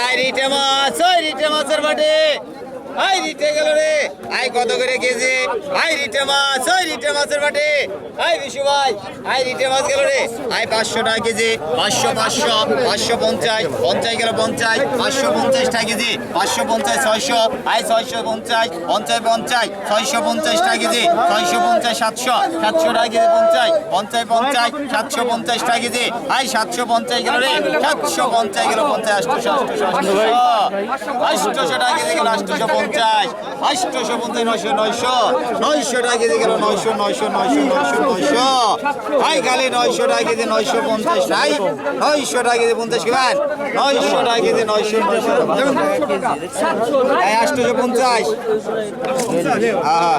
I রিটে মাছ ওই রিটে মাছের বাটে। আই রিটে গেল রে আই কত করে কেজি আই রিটে মাছ ওই রিটে মাছের বাটে আই বিশু ভাই আই রিটে মাছ গেল রে আই পাঁচশো টাকা কেজি পাঁচশো পাঁচশো পাঁচশো পঞ্চাশ পঞ্চাশ গেল পঞ্চাশ পাঁচশো পঞ্চাশ টাকা কেজি পাঁচশো পঞ্চাশ ছয়শো আই ছয়শো পঞ্চাশ পঞ্চাশ পঞ্চাশ ছয়শো পঞ্চাশ টাকা কেজি ছয়শো পঞ্চাশ সাতশো সাতশো টাকা কেজি পঞ্চাশ পঞ্চাশ পঞ্চাশ সাতশো পঞ্চাশ টাকা কেজি আই সাতশো পঞ্চাশ গেল রে সাতশো পঞ্চাশ গেল পঞ্চাশ আটশোশো আটশোশো আটশোশো আটশোশো টাকা কেজি গেল আটশোশো পঞ্চাশ আটশোশো পঞ্চাশ নয়শো নয়শো। নয়শো টাকা কেজি গেল, নয়শো নয়শো নয়শো নয়শো নয়শো। আই খালি নয়শো টাকা কেজি, নয়শো পঞ্চাশ আই নয়শো টাকা কেজি, পঞ্চাশ কিমান নয়শো টাকা কেজি, নয়শো নয়শো। আই আটশোশো পঞ্চাশ। হ্যাঁ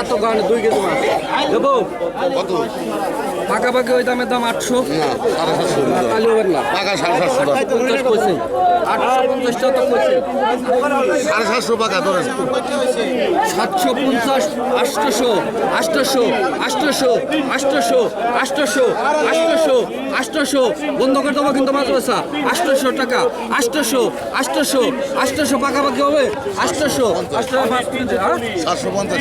এত গান দুই কেজি মাছ দেবো পাকাপাকি ওই দামের দাম আটশো না টাকা সাড়ে সাতশো পঞ্চাশ কইছে আটশো পঞ্চাশ টাকা সাড়ে সাতশো টাকা ধরেন সাতশো পঞ্চাশ আটশোশো আটশোশো আটশোশো আটশোশো আটশোশো আটশোশো আটশোশো বন্ধ করে দেবো কিন্তু মাত্র বেচা আটশোশো টাকা আটশোশো আটশোশো আটশোশো পাকাপাকি হবে আটশোশো আটশোশো সাতশো পঞ্চাশ